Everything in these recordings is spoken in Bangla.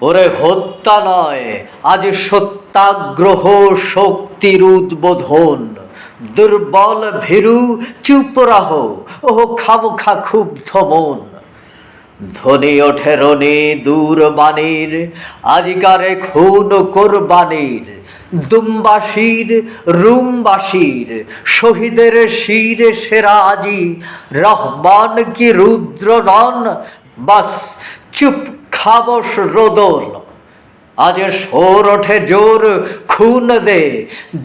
ওরে হত্যা নয়, আজ সত্যাগ্রহ শক্তির উদ্বোধন দুর্বল ভীরু, চুপ রাহ ও খামোখা ক্ষুব্ধ মন। ধ্বনি ওঠে রনি দূর বাণীর, আজিকারে খুন কোরবানির। দুমবাসীর, রুমবাসীর, শহীদের শির সেরা আজি। রহমান কি রুদ্র নন, বাস চুপ খাবস রোদন আজ সোর ওঠে জোর, খুন দে,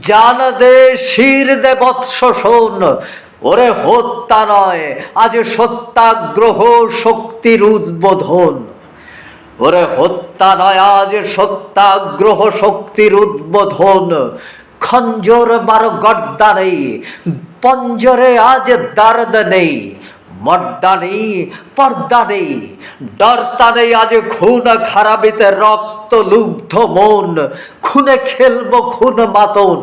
জান দে, শির দে বৎস শোন। ওরে হত্যা নয়, আজ সত্যাগ্রহ শক্তির উদ্বোধন। ওরে হত্যা নয়, আজ সত্যাগ্রহ শক্তির উদ্বোধন। খঞ্জর মারো গড্ডা নেই পঞ্জরে আজ দার্দ নেই। মর্দা নেই পর্দা নেই ডরতা নেই আজ খুন খারাপিতে রক্ত লুব্ধ মন, খুনে খেলব খুন মাতন।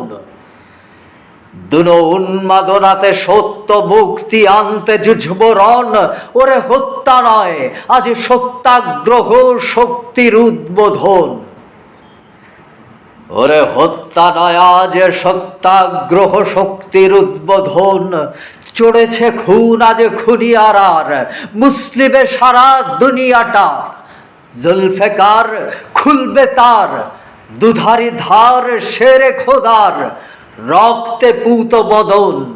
দুনো উন্মাদনাতে সত্য মুক্তি আনতে যুঝব রণ, ওরে হত্যা নয়, আজ সত্যাগ্রহ শক্তির উদ্বোধন। ওরে হত্যা নয় আজ সত্যাগ্রহ শক্তির উদ্বোধন, চড়েছে খুন আজ খুনিয়ার আর মুসলিমে সারা দুনিয়াটা। জুলফেকার খুলবে তার, দুধারি ধার শেরে খোদার, রক্তে পুত বদন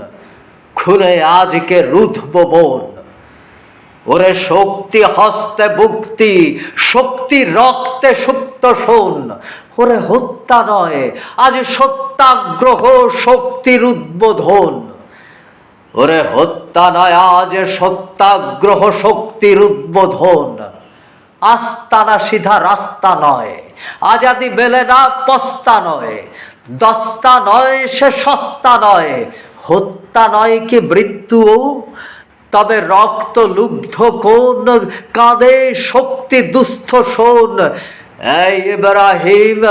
খুলে আজকে রুধব বন। ওরে শক্তি, হস্তে মুক্তি শক্তি, রক্তে সুপ্ত শোন। ওরে হত্যা নয়, আজ সত্যাগ্রহ শক্তির উদ্বোধন। ওরে হত্যা নয়, আজ সত্যাগ্রহ শক্তির উদ্বোধন। আস্তানা সিধা রাস্তা নয়, আজাদি মেলে না পস্তা নয়, দস্তা নয় সে সস্তা নয়। হত্যা নয় কি মৃত্যুও তবে রক্ত লুব্ধ কোন? কাঁদে শক্তি দুস্থ শোন। এই ইব্রাহিম,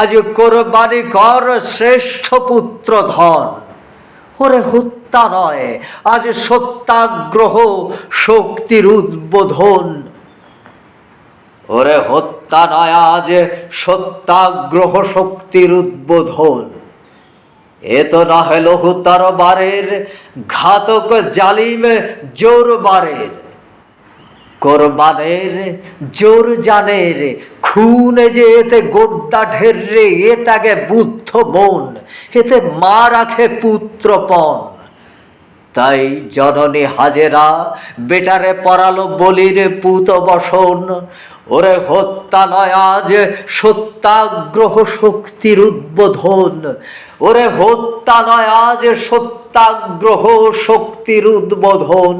আজ কোরবানি কর শ্রেষ্ঠ পুত্র ধন। ওরে হত্যা নয়, আজ সত্যাগ্রহ শক্তির উদ্বোধন। ওরে হত্যা নয়, আজ সত্যাগ্রহ শক্তির উদ্বোধন। এ তো না হলো হুতার বারের ঘাতক জালিম জোর বারের। কোরবানের জোর জানের খুনে যে এতে গোড্ডা ঢের রে, এ তাকে বুদ্ধ বোন এতে মা রাখে পুত্রপণ তাই জননী হাজেরা বেটারে পরালো বলির পুত বসন। ওরে হত্যা নয় আজ সত্যাগ্রহ শক্তির উদ্বোধন। ওরে হত্যা নয় আজ সত্যাগ্রহ শক্তির উদ্বোধন।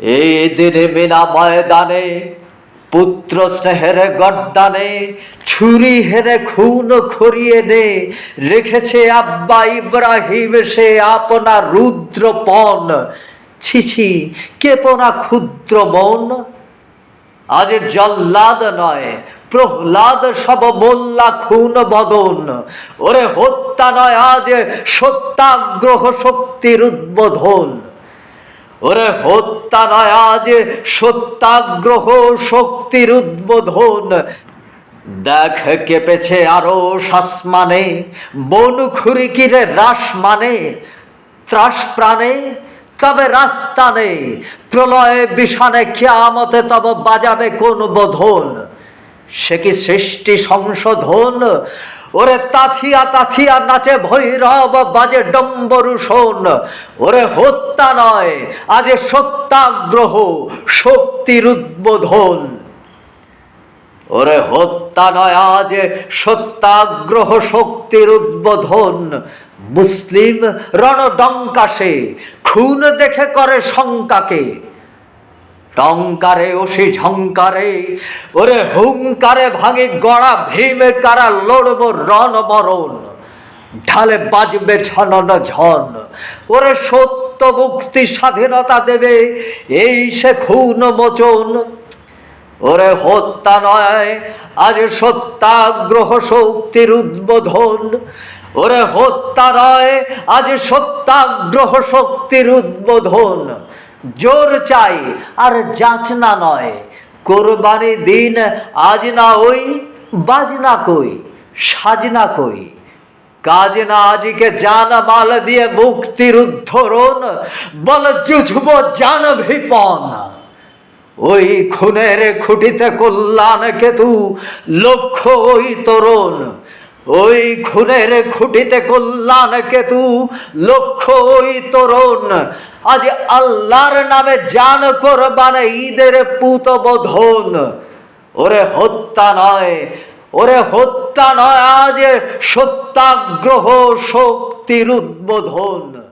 এই দিনে বিনা ময়দানে পুত্র স্নেহের গড্ডানে ছুরি হেরে খুন খরিয়ে নে, রেখেছে আব্বা ইব্রাহিম সে আপনার রুদ্রপন ছিছি কেপনা ক্ষুদ্র মন? আজ জল্লাদ নয়, প্রহ্লাদ সব মোল্লা খুন বদন। ওরে হত্যা নয়, আজ সত্যাগ্রহ শক্তির উদ্বোধন। ওরে হত্যা নয় আজ সত্যাগ্রহ, শক্তির উদ্বোধন। দেখ কেঁপেছে আরও শ্বাসমানে বন খুরিকিরে রাস মানে। ত্রাস প্রাণে, তবে রাস্তা নেই প্রলয়ে বিষানে খেয়ামতে তব বাজাবে কোন বোধন। সে কি সৃষ্টি সংশোধন? ওরে তাথিয়া তাথিয়া নাচে ভৈরব বাজে ডম্বরু শোন। ওরে হত্যা নয়, আজ সত্যাগ্রহ শক্তির উদ্বোধন। ওরে হত্যা নয়, আজ সত্যাগ্রহ শক্তির উদ্বোধন। মুসলিম রণডঙ্কাসে, খুন দেখে করে শঙ্কাকে। টঙ্কারে, ওসি ঝঙ্কারে, ওরে হুঙ্কারে ভাঙে গড়া ভীমে কারা লড়ব রণ মরণ ঢালে বাজবে ছনন ঝন। ওরে সত্য মুক্তি স্বাধীনতা দেবে এই সে খুন মোচন। ওরে হত্যা নয়, আজ সত্যাগ্রহ শক্তির উদ্বোধন। ওরে হত্যা নয়, আজ সত্যাগ্রহ শক্তির উদ্বোধন। জোর চাই, আর যাচনা নয়। কোরবানি দিন আজ না ওই বাজনা কই সাজনা কই। কাজ না আজকে জান মাল দিয়ে মুক্তির উদ্ধরণ, বল জুঝব জান ভিপন ওই খুনের খুঁটিতে কল্যাণ কেতু, লক্ষ্য ওই তরুণ। ওই খুনের খুঁটিতে কল্যাণ কেতু লক্ষ্য ওই তরুণ। আজ আল্লাহর নামে জান করবানে ঈদের পুত বোধন। ওরে হত্যা নয়, ওরে হত্যা নয়, আজ সত্যাগ্রহ শক্তির উদ্বোধন।